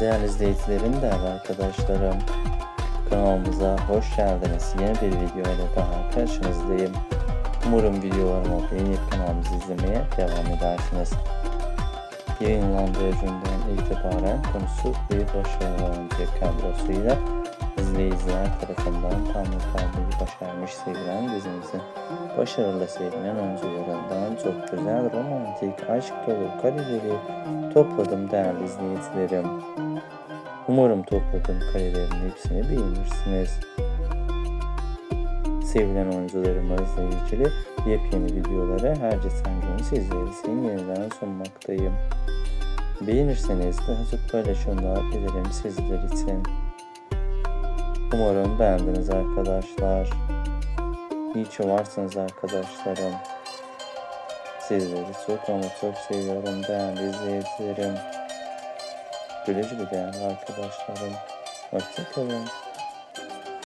Değerli izleyicilerim, değerli arkadaşlarım, kanalımıza hoş geldiniz. Yeni bir video ile daha karşınızdayım. Umarım videolarımı beğenip kanalımızı izlemeye devam edersiniz. Yayınlandığı günden itibaren konusu bir başarılı oyuncu kadrosuyla izleyiciler tarafından tam kalmayı başarmış sevilen dizimizin başarılı sevilen oyuncularından çok güzel romantik aşk dolu kareleri topladım değerli izleyicilerim. Umarım topladığım karelerin hepsini beğenirsiniz. Sevilen oyuncularımızla ilgili yepyeni videoları her geçen gün sizler için yeniden sunmaktayım. Beğenirseniz daha çok paylaşımlar ederim sizler için. Umarım beğendiniz arkadaşlar. İyi ki varsınız arkadaşlarım. Sizleri çok ama çok seviyorum değerli izleyicilerim. Güle güle değerli arkadaşlarım. Hoşçakalın.